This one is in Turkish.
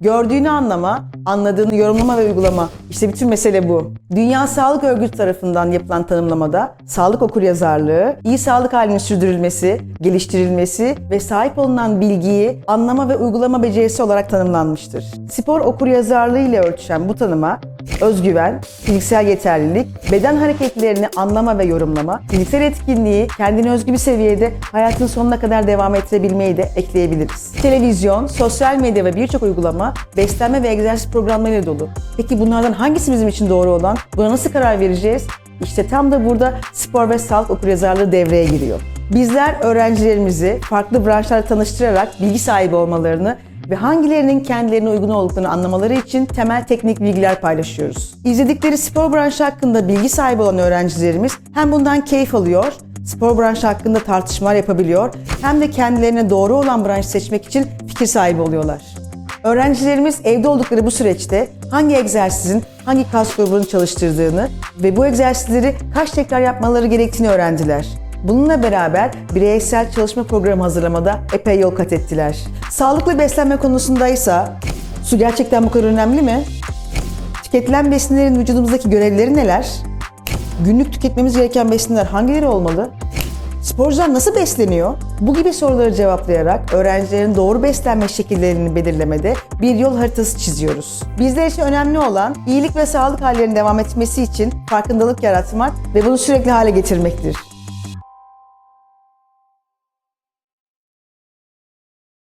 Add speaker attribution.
Speaker 1: Gördüğünü anlama, anladığını yorumlama ve uygulama. İşte bütün mesele bu. Dünya Sağlık Örgütü tarafından yapılan tanımlamada sağlık okuryazarlığı, iyi sağlık halinin sürdürülmesi, geliştirilmesi ve sahip olunan bilgiyi anlama ve uygulama becerisi olarak tanımlanmıştır. Spor okuryazarlığı ile örtüşen bu tanıma özgüven, fiziksel yeterlilik, beden hareketlerini anlama ve yorumlama, fiziksel etkinliği kendine özgü bir seviyede hayatın sonuna kadar devam ettirebilmeyi de ekleyebiliriz. Televizyon, sosyal medya ve birçok uygulama beslenme ve egzersiz programlarıyla dolu. Peki bunlardan hangisi bizim için doğru olan? Buna nasıl karar vereceğiz? İşte tam da burada spor ve sağlık okuryazarlığı devreye giriyor. Bizler öğrencilerimizi farklı branşlarla tanıştırarak bilgi sahibi olmalarını ve hangilerinin kendilerine uygun olduklarını anlamaları için temel teknik bilgiler paylaşıyoruz. İzledikleri spor branşı hakkında bilgi sahibi olan öğrencilerimiz hem bundan keyif alıyor, spor branşı hakkında tartışmalar yapabiliyor, hem de kendilerine doğru olan branşı seçmek için fikir sahibi oluyorlar. Öğrencilerimiz evde oldukları bu süreçte hangi egzersizin hangi kas grubunu çalıştırdığını ve bu egzersizleri kaç tekrar yapmaları gerektiğini öğrendiler. Bununla beraber bireysel çalışma programı hazırlamada epey yol kat ettiler. Sağlıklı beslenme konusundaysa su gerçekten bu kadar önemli mi? Tüketilen besinlerin vücudumuzdaki görevleri neler? Günlük tüketmemiz gereken besinler hangileri olmalı? Sporcular nasıl besleniyor? Bu gibi soruları cevaplayarak öğrencilerin doğru beslenme şekillerini belirlemede bir yol haritası çiziyoruz. Bizler için önemli olan iyilik ve sağlık hallerinin devam etmesi için farkındalık yaratmak ve bunu sürekli hale getirmektir.